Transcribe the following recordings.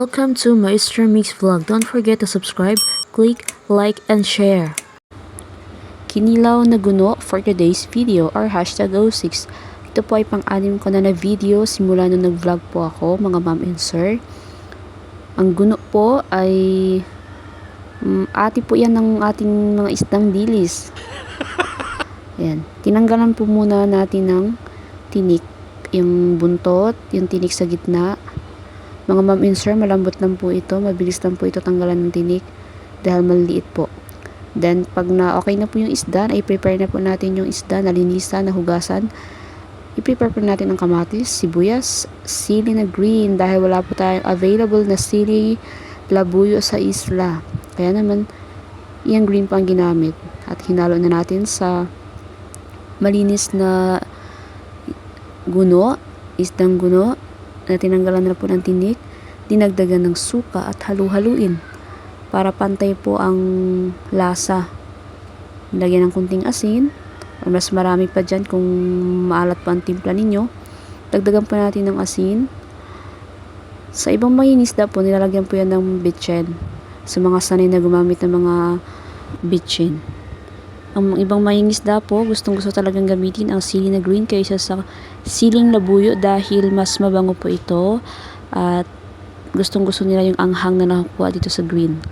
Welcome to Maestro Mix Vlog. Don't forget to subscribe, click, like, and share. Kinilaw na guno for today's video or hashtag 06. Ito po ay pang-anim ko na na video simula nung nag-vlog po ako mga ma'am and sir. Ang guno po ay mm, ati po yan ng ating mga isdang dilis. Ayan. Tinanggalan po muna natin ng tinik. Yung buntot, yung tinik sa gitna. Mga ma'am and sir, malambot lang po ito. Mabilis lang po ito tanggalan ng tinik dahil maliliit po. Then, pag na okay na po yung isda, ay prepare na po natin yung isda, nalinisan, nahugasan. I-prepare po natin ang kamatis, sibuyas, sili na green dahil wala po tayong available na sili labuyo sa isla. Kaya naman, yung green po ang ginamit. At hinalo na natin sa malinis na guno, isdang guno, na tinanggalan na po ng tinik, dinagdagan ng suka at halu-haluin para pantay po ang lasa. Lagyan ng kunting asin, mas marami pa dyan kung maalat pa ang timpla ninyo. Dagdagan po natin ng asin. Sa ibang mayinisda po, nilalagyan po yan ng bitchen. Sa mga sanay na gumamit ng mga bitchen. Ang ibang mayinisda po, gustong gusto talagang gamitin ang sili na green kaysa sa siling labuyo dahil mas mabango po ito at gustong gusto nila yung anghang na nakukuha dito sa green.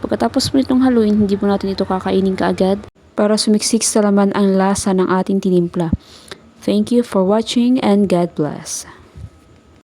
Pagkatapos po itong haluin, hindi po natin ito kakainin kaagad para sumiksik sa laman ang lasa ng ating tinimpla. Thank you for watching and God bless.